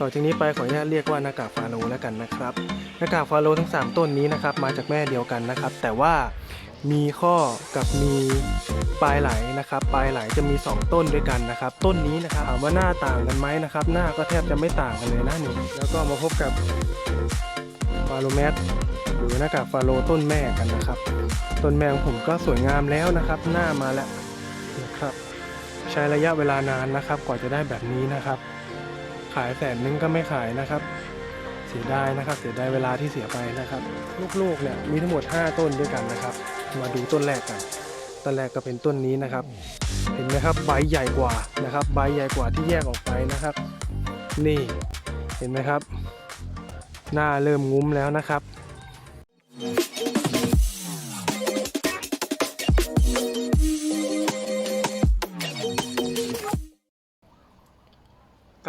ต่อจากนี้ไปขออนุญาตเรียกว่าหน้ากากฟาโรแล้วกันนะครับหน้ากากฟาโรทั้ง 3 ต้นนี้นะครับมาจากแม่เดียวกันนะครับ แต่ว่ามีข้อกับมีปลายไหลนะครับปลายไหลจะมี 2 ต้นด้วยกันนะครับ ต้นนี้นะครับถามว่าหน้าต่างกันไหมนะครับ หน้าก็แทบจะไม่ต่างกันเลยนะนี่แล้วก็มาพบกับฟาโรแมสหรือหน้ากากฟาโรต้นแม่กันนะครับ ต้นแมของผมก็สวยงามแล้วนะครับ หน้ามาแล้วนะครับ ใช้ระยะเวลานานนะครับกว่าจะได้แบบนี้นะครับ ขายแสนนึงก็ไม่ขายนะครับ เสียดายนะครับ เสียดายเวลาที่เสียไปนะครับ ลูกๆเนี่ยมีทั้งหมด 5 ต้นด้วยกันนะครับ มาดูต้นแรกกัน ต้นแรกก็เป็นต้นนี้นะครับ เห็นไหมครับใบใหญ่กว่านะครับ ใบใหญ่กว่าที่แยกออกไปนะครับ นี่เห็นไหมครับ หน้าเริ่มงุ้มแล้วนะครับ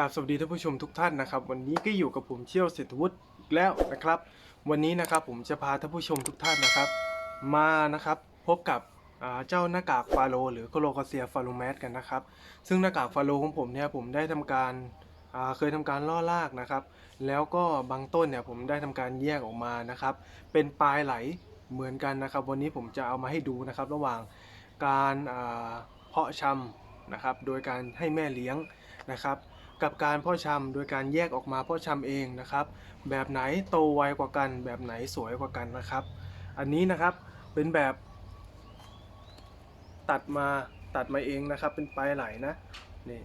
ราบสวัสดีท่านผู้ชมทุกท่านนะครับ วันนี้ก็อยู่กับผมเชี่ยวเศรษฐวุฒิอีกแล้วนะครับ วันนี้นะครับผมจะพาท่านผู้ชมทุกท่านนะครับ มานะครับพบกับเจ้าหน้ากากฟาโลหรือโคโลคาเซียฟาโลแมสกันนะครับ ซึ่งหน้ากากฟาโลของผมเนี่ยผมได้ทำการเคยทำการล่อลากนะครับ แล้วก็บางต้นเนี่ยผมได้ทำการแยกออกมานะครับ เป็นปลายไหลเหมือนกันนะครับ วันนี้ผมจะเอามาให้ดูนะครับ ระหว่างการเพาะชำนะครับ โดยการให้แม่เลี้ยงนะครับ กับการพาะชำโดยการแยกออกมาพาะชำเองนะครับ แบบไหนโตไวกว่ากัน แบบไหนสวยกว่ากันนะครับ อันนี้นะครับเป็นแบบตัดมาตัดมาเองนะครับ เป็นปลายไหลนะนี่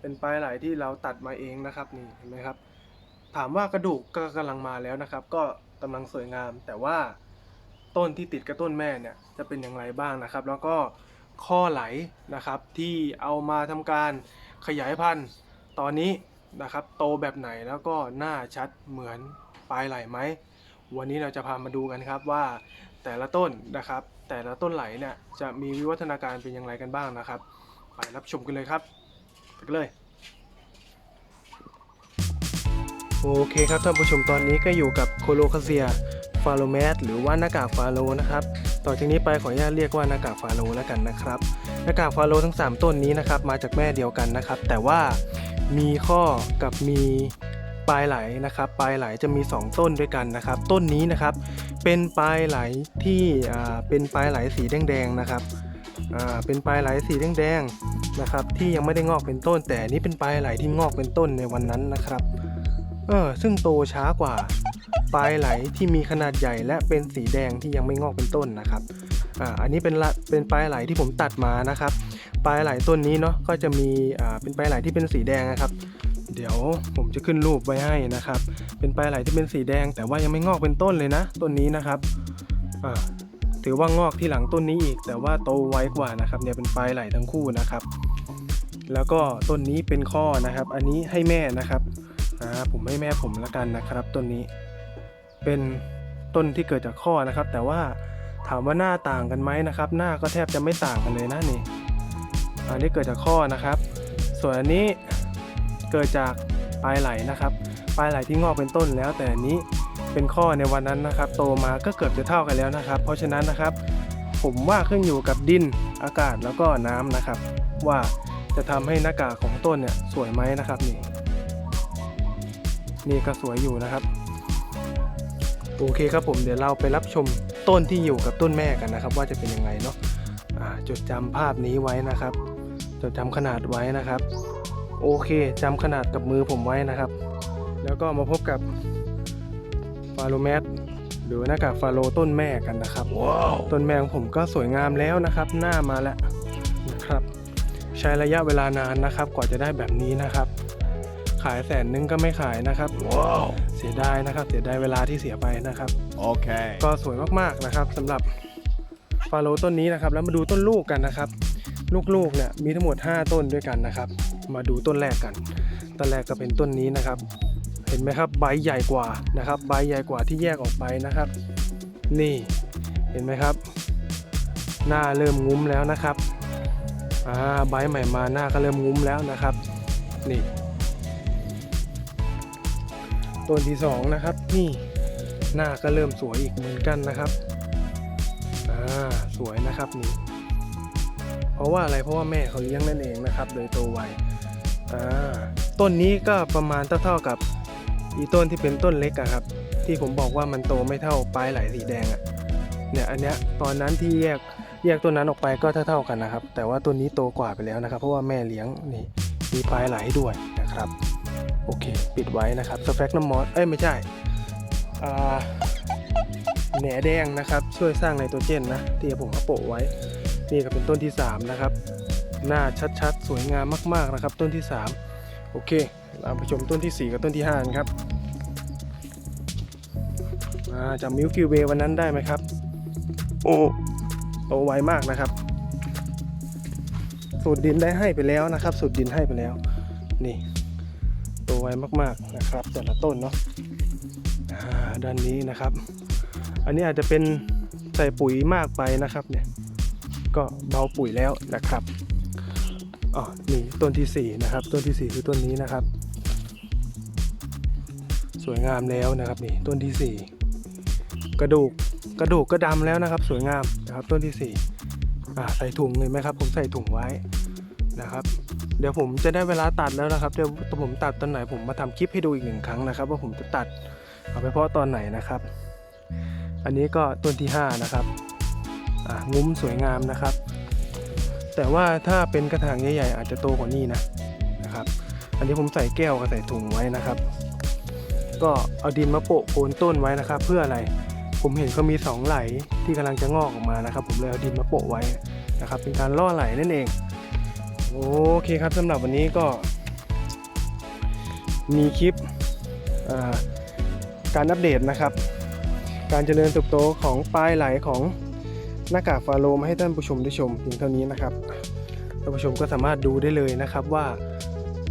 เป็นปลายไหลที่เราตัดมาเองนะครับนี่เห็นไหมครับ ถามว่ากระดูกก็กำลังมาแล้วนะครับ ก็กำลังสวยงาม แต่ว่าต้นที่ติดกับต้นแม่เนี่ยจะเป็นอย่างไรบ้างนะครับ แล้วก็ข้อไหลนะครับที่เอามาทำการขยายพันธุ์ ตอนนี้นะครับโตแบบไหนแล้วก็หน้าชัดเหมือนปลายไหลไหม วันนี้เราจะพามาดูกันครับว่าแต่ละต้นนะครับ แต่ละต้นไหลเนี่ยจะมีวิวัฒนาการเป็นอย่างไรกันบ้างนะครับ ไปรับชมกันเลยครับไปเลยโอเคครับท่านผู้ชมตอนนี้ก็อยู่กับโคโลคาเซีย ฟาโลแมสหรือว่าหน้ากากฟาโลนะครับต่อจากนี้ไปขออนุญาตเรียกว่าหน้ากากฟาโลแล้วกันนะครับหน้ากากฟาโลทั้ง 3 ต้นนี้นะครับมาจากแม่เดียวกันนะครับ แต่ว่ามีข้อกับมีปลายไหลนะครับ ปลายไหลจะมี 2 ต้นด้วยกันนะครับ ต้นนี้นะครับ เป็นปลายไหลที่เป็นปลายไหลสีแดงๆนะครับเป็นปลายไหลสีแดงๆนะครับที่ยังไม่ได้งอกเป็นต้น แต่นี้เป็นปลายไหลที่งอกเป็นต้นในวันนั้นนะครับเออซึ่งโตช้ากว่า ปลายไหลที่มีขนาดใหญ่และเป็นสีแดงที่ยังไม่งอกเป็นต้นนะครับอ่าอันนี้เป็นเป็นปลายไหลที่ผมตัดมานะครับ ปลายไหลต้นนี้เนาะก็จะมีอ่าเป็นปลายไหลที่เป็นสีแดงนะครับ เดี๋ยวผมจะขึ้นรูปไว้ให้นะครับ เป็นปลายไหลที่เป็นสีแดง แต่ว่ายังไม่งอกเป็นต้นเลยนะต้นนี้นะครับอ่าถือว่างอกที่หลังต้นนี้อีก แต่ว่าโตไวกว่านะครับเนี่ยเป็นปลายไหลทั้งคู่นะครับแล้วก็ต้นนี้เป็นข้อนะครับ อันนี้ให้แม่นะครับอ่าผมให้แม่ผมละกันนะครับต้นนี้ เป็นต้นที่เกิดจากข้อนะครับ แต่ว่าถามว่าหน้าต่างกันไหมนะครับ หน้าก็แทบจะไม่ต่างกันเลยนะนี่อันนี้เกิดจากข้อนะครับ ส่วนอันนี้เกิดจากปลายไหลนะครับ ปลายไหลที่งอกเป็นต้นแล้ว แต่อันนี้เป็นข้อในวันนั้นนะครับ โตมาก็เกือบจะเท่ากันแล้วนะครับ เพราะฉะนั้นนะครับ ผมว่าขึ้นอยู่กับดินอากาศแล้วก็น้ำนะครับ ว่าจะทำให้หน้ากากของต้นเนี่ยสวยไหมนะครับนี่นี่ก็สวยอยู่นะครับ โอเคครับผมเดี๋ยวเราไปรับชมต้นที่อยู่กับต้นแม่กันนะครับ ว่าจะเป็นยังไงเนาะอ่าจดจำภาพนี้ไว้นะครับ จดจำขนาดไว้นะครับ โอเคจำขนาดกับมือผมไว้นะครับ แล้วก็มาพบกับฟาโลแมสหรือหน้ากากฟาโลต้นแม่กันนะครับต้นแม่ของผมก็สวยงามแล้วนะครับ หน้ามาแล้วนะครับ ใช้ระยะเวลานานนะครับกว่าจะได้แบบนี้นะครับ ขายแสนนึงก็ไม่ขายนะครับเสียดายนะครับ เสียดายเวลาที่เสียไปนะครับ Okay. ก็สวยมากๆนะครับสำหรับฟาโลต้นนี้นะครับ แล้วมาดูต้นลูกกันนะครับ ลูกๆเนี่ยมีทั้งหมด 5 ต้นด้วยกันนะครับ มาดูต้นแรกกัน ต้นแรกก็เป็นต้นนี้นะครับ เห็นไหมครับใบใหญ่กว่านะครับ ใบใหญ่กว่าที่แยกออกไปนะครับ นี่เห็นไหมครับ หน้าเริ่มงุ้มแล้วนะครับอ่าใบใหม่มาหน้าก็เริ่มงุ้มแล้วนะครับ นี่ ต้นที่สองนะครับ นี่หน้าก็เริ่มสวยอีกเหมือนกันนะครับอ่าสวยนะครับนี่ เพราะว่าอะไรเพราะว่าแม่เขาเลี้ยงนั่นเองนะครับ โดยโตวไวอ่าต้นนี้ก็ประมาณเท่าๆกับอีต้นที่เป็นต้นเล็กอะครับ ที่ผมบอกว่ามันโตไม่เท่าปลายไหลสีแดงอะเนี่ยอันเนี้ยตอนนั้นที่แยกแยกต้นนั้นออกไปก็เท่าๆกันนะครับ แต่ว่าต้นนี้โตกว่าไปแล้วนะครับ เพราะว่าแม่เลี้ยงนี่ มีปลายไหลด้วยนะครับ โอเค ปิดไว้นะครับสแฟกน้ำมอสเอ้ยไม่ใช่แหนแดงนะครับ ช่วยสร้างไนโตรเจนนะที่ผมเอาโปะไว้ นี่ก็เป็นต้นที่ 3 นะครับ หน้าชัดๆ สวยงามมากๆนะครับ ต้นที่ 3 โอเค เราไปชมต้นที่ 4 กับต้นที่5กันครับอ่าจำมิลคิวเววันนั้นได้ไหมครับ โอ้โตไวมากนะครับ สูตรดินได้ให้ไปแล้วนะครับ สูตรดินให้ไปแล้ว นี่โตไวมากๆนะครับ แต่ละต้นเนาะด้านนี้นะครับ อันนี้อาจจะเป็นใส่ปุ๋ยมากไปนะครับเนี่ยก็เบาปุ๋ยแล้วนะครับอ๋อนี่ต้นที่ 4 นะครับ ต้นที่ 4 คือต้นนี้นะครับ สวยงามแล้วนะครับนี่ต้นที่ 4 กระดูกกระดูกก็ดำแล้วนะครับ สวยงามนะครับ ต้นที่4อ่ ใส่ถุงเลยไหมครับ ผมใส่ถุงไว้นะครับ เดี๋ยวผมจะได้เวลาตัดแล้วนะครับเดี๋ยวผมตัดตอนไหนผมมาทำคลิปให้ดูอีกหนึ่งครั้งนะครับ ว่าผมจะตัดเอาไปเพาะตอนไหนนะครับ อันนี้ก็ต้นที่ 5 นะครับอะงุ้มสวยงามนะครับ แต่ว่าถ้าเป็นกระถางใหญ่ๆอาจจะโตกว่านี้นะนะครับ อันนี้ผมใส่แก้วกับใส่ถุงไว้นะครับ ก็เอาดินมาโปะโคนต้นไว้นะครับ เพื่ออะไร ผมเห็นเขามีสองไหลที่กำลังจะงอกออกมานะครับ ผมเลยเอาดินมาโปะไว้นะครับ เป็นการล่อไหลนั่นเอง โอเคครับสำหรับวันนี้ก็ มีคลิปการอัปเดตนะครับ การเจริญเติบโตของปลายไหลของหน้ากากฟาโลมาให้ท่านผู้ชมได้ชมเพียงเท่านี้นะครับท่านผู้ชมก็สามารถดูได้เลยนะครับว่า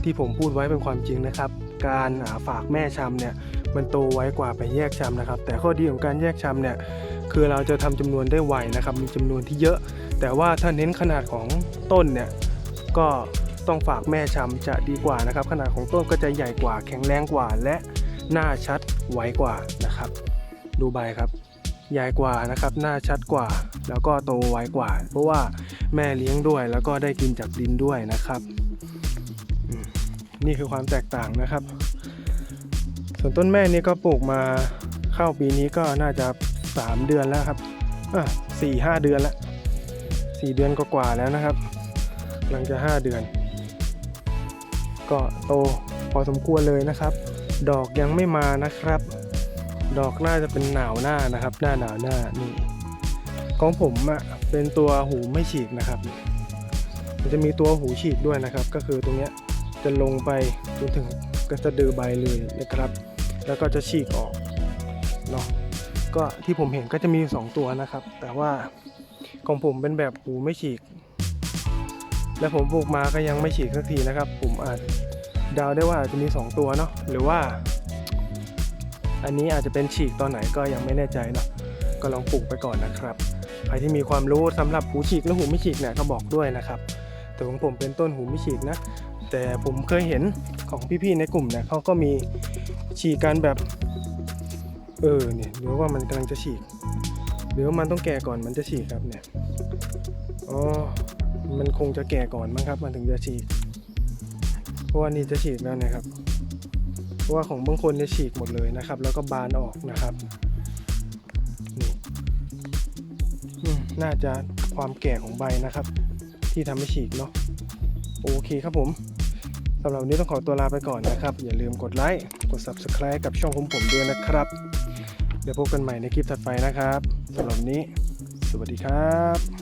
ที่ผมพูดไว้เป็นความจริงนะครับ การฝากแม่ชำเนี่ย มันโตไวกว่าไปแยกชำนะครับ แต่ข้อดีของการแยกชำเนี่ยคือเราจะทำจำนวนได้ไวนะครับ มีจำนวนที่เยอะ แต่ว่าถ้าเน้นขนาดของต้นเนี่ยก็ต้องฝากแม่ชำจะดีกว่านะครับ ขนาดของต้นก็จะใหญ่กว่า แข็งแรงกว่า และหน้าชัดไวกว่านะครับ ดูใบครับใหญ่กว่านะครับหน้าชัดกว่า แล้วก็โตไวกว่า เพราะว่าแม่เลี้ยงด้วยแล้วก็ได้กินจากดินด้วยนะครับ นี่คือความแตกต่างนะครับ ส่วนต้นแม่นี่ก็ปลูกมาเข้าปีนี้ก็น่าจะ 3 เดือนแล้วครับอะสี่ห้าเดือนแล้วสี่เดือนก็กว่าๆแล้วนะครับกำลังจะ 5 เดือน ก็โตพอสมควรเลยนะครับ ดอกยังไม่มานะครับ ดอกน่าจะเป็นหนาวหน้านะครับ หน้าหนาวหน้านี่ของผมอะ่ะเป็นตัวหูไม่ฉีกนะครับ มันจะมีตัวหูฉีกด้วยนะครับ ก็คือตรงเนี้ยจะลงไปจนถึงกระสะดือใบเลยนะครับ แล้วก็จะฉีกออกเนาะก็ที่ผมเห็นก็จะมีอยู่สองตัวนะครับ แต่ว่าของผมเป็นแบบหูไม่ฉีก และผมปลูกมาก็ยังไม่ฉีกสักทีนะครับ ผมอาจเดาได้ว่าอาจจะมีสองตัวเนาะหรือว่า อันนี้อาจจะเป็นฉีกตอนไหนก็ยังไม่แน่ใจเนาะก็ลองปลูกไปก่อนนะครับใครที่มีความรู้สำหรับหูฉีกและหูไม่ฉีกเนี่ยก็บอกด้วยนะครับแต่ของผมเป็นต้นหูไม่ฉีกนะ แต่ผมเคยเห็นของพี่ๆในกลุ่มเนี่ยเขาก็มีฉีกกันแบบ เออเนี่ยหรือว่ามันกำลังจะฉีกหรือว่ามันต้องแก่ก่อนมันจะฉีกครับเนี่ยอ๋อมันคงจะแก่ก่อนมั้งครับ มันถึงจะฉีกเพราะว่านี่จะฉีกแล้วนะครับ เพราะว่าของบางคนเนี่ยฉีกหมดเลยนะครับ แล้วก็บานออกนะครับนี่น่าจะความแก่ของใบนะครับ ที่ทำให้ฉีกเนาะโอเคครับผม สำหรับวันนี้ต้องขอตัวลาไปก่อนนะครับ อย่าลืมกดไลค์กด Subscribe กับช่องของผมด้วยนะครับ เดี๋ยวพบกันใหม่ในคลิปถัดไปนะครับสำหรับนี้ สวัสดีครับ